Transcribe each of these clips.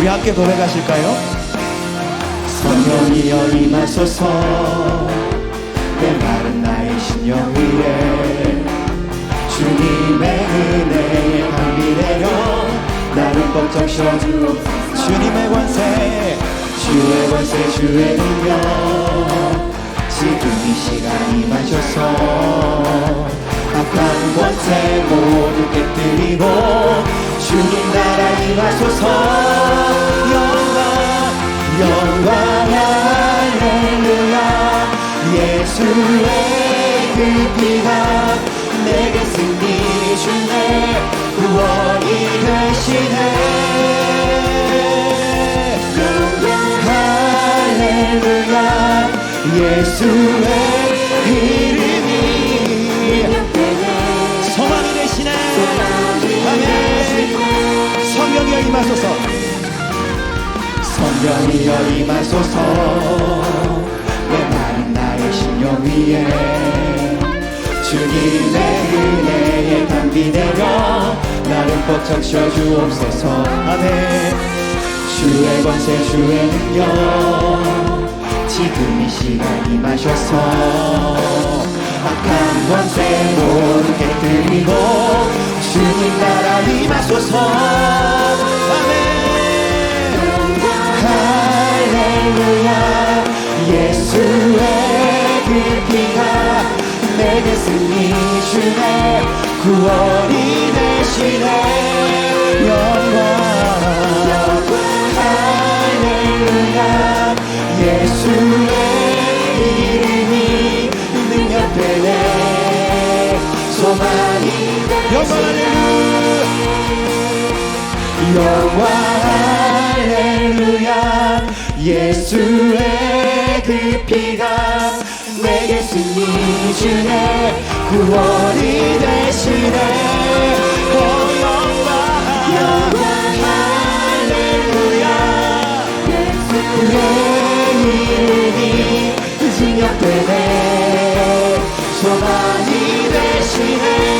우리 함께 고백하실까요? 성령이여 임하소서 내 마른 나의 심령 위에 주님의 은혜에 감비 내려 나를 꽉 적셔주옵소서 주님의 관세 주의 관세 주의 능력 지금 이 시간 임하셔서 악한 권세 모두 깨뜨리고 주님 나라 임하소서. 영광 영광 할렐루야. 예수의 그 피가 내게 승리 주네. 구원이 되시네. 할렐루야. 예수의 이름 성령이여 임하소서. 성령이여 임하소서. 내 마른 나의 심령 위에 주님의 은혜에 담비 내려 나를 꽉 적셔주옵소서. 아멘. 주의 권세 주의 능력 지금 이 시간 임하셔서 악한 권세 모두 깨뜨리고 주님 나라 임하소서. 아멘. 할렐루야. 예수의 그 피가 내게 승리 주네. 구원이 되시네 영광 할렐루야. 예수의 그 피가 내게 승리 주네. 구원이 되시네. 오 영광 할렐루야. 내 이름이 증명되네. 소망이 되시네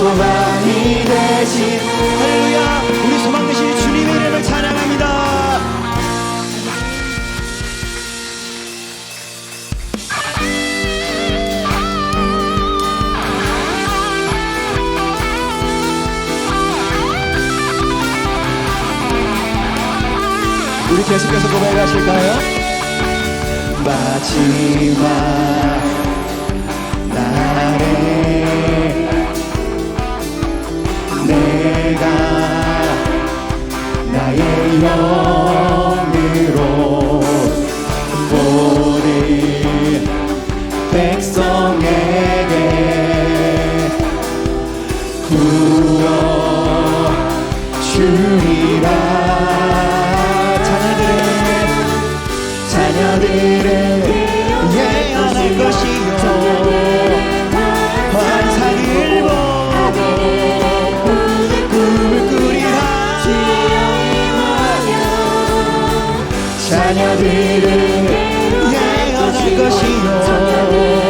소망이 되신 할렐루야 우리 소망 되신 주님의 이름을 찬양합니다 우리 계속해서 고백하실까요? 마지막 백성에 자녀들은 예언할 것이요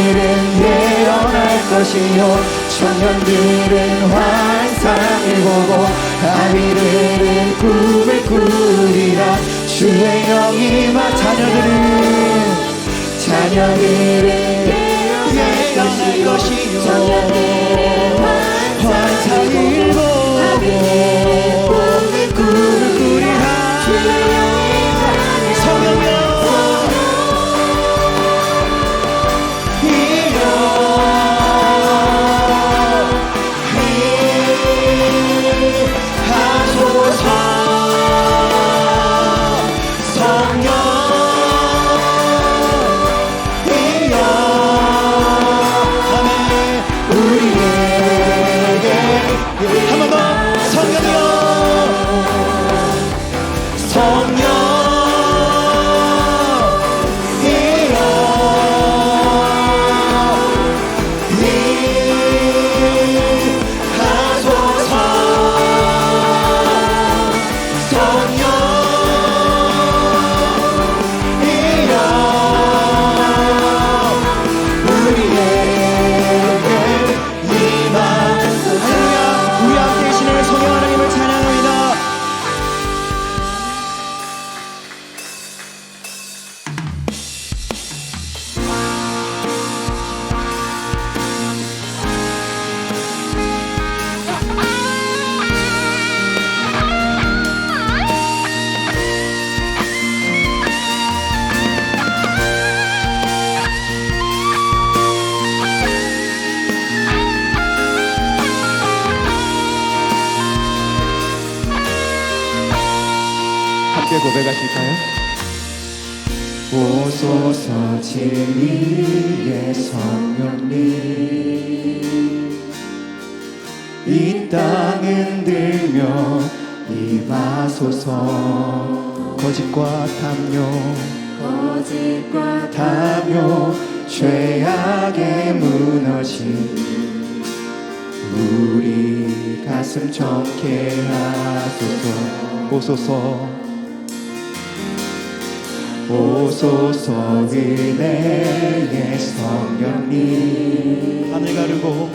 천년들은 예언할 것이요. 청년들은 환상을 보고 아이들은 꿈을 꾸리라. 주의 영이 마 자녀들은 자녀들은 예언할 것이요. 함께 고백하실까요? 오소서 진리의 성령님. 이 땅은 들며 임하소서. 거짓과 탐욕. 거짓과 탐욕. 죄악에 무너진 우리 가슴 정케 하소서. 오소서 오소서 은혜의 성령님. 하늘 가르고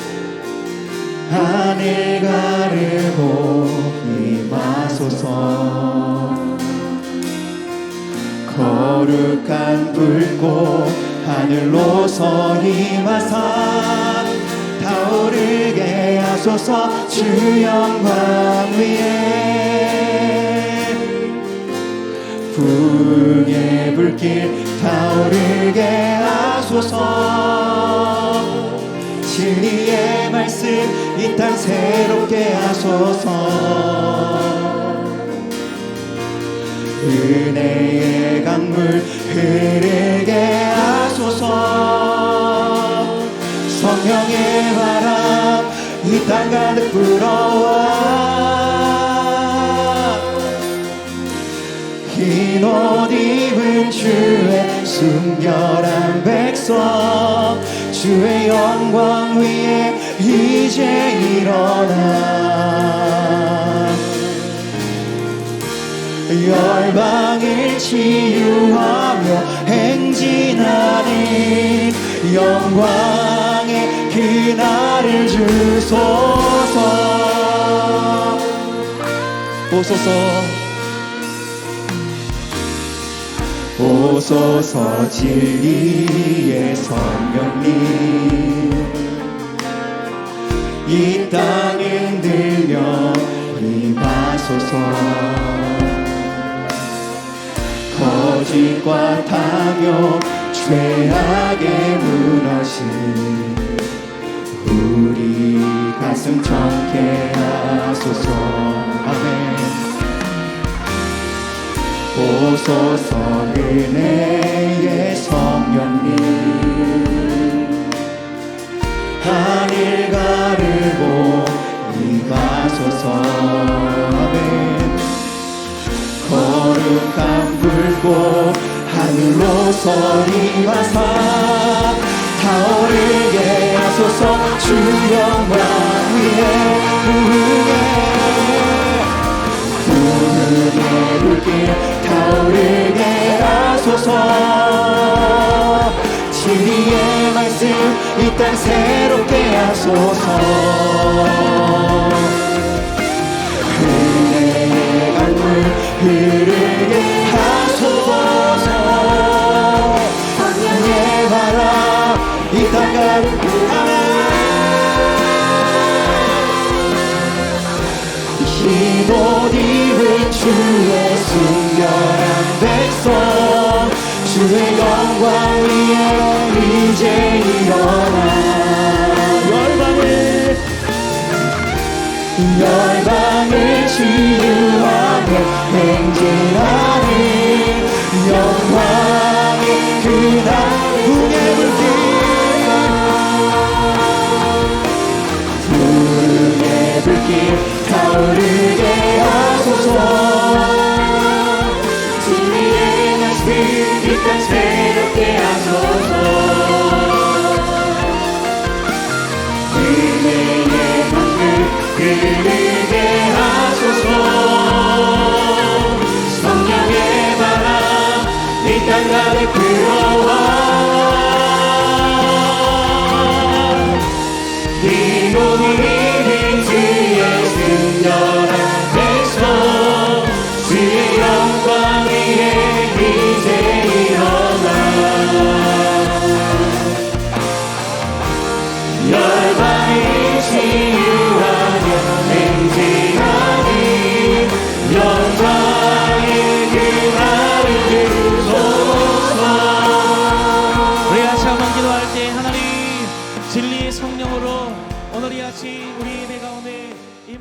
하늘 가르고 임하소서. 거룩한 불꽃 하늘로서 임하사 타오르게 하소서 주 영광 위에 부흥의 불길 타오르게 하소서. 진리의 말씀 이 땅 새롭게 하소서. 은혜의 강물 흐르게 하소서. 성령의 바람 이 땅 가득 불어와 옷 입은 주의 순결한 백성 주의 영광 위에 이제 일어나. 열방을 치유하며 행진하는 영광의 그날을 주소서. 오소서 오소서 진리의 성령님 이 땅은 들며 임하소서. 거짓과 탐욕 죄악에 무너진 우리 가슴 정케 하소서. 아멘 오소서 은혜의 성령님. 하늘 가르고 임하소서 아멘 거룩한 불꽃 하늘로서 임하사 타오르게 하소서 주 영광 위에 부흥해 부흥의 불길 하소서. 진리의 말씀 이이땅 새롭게 하소서. 은혜의 강물 흐르게 하소서. 성령의 바람 이 땅을 흰옷 입은 주의 순결한 백성 주의 영광 위에 이제 일어나. 열방을 열방을 치유하며 행진하는 영광의 그날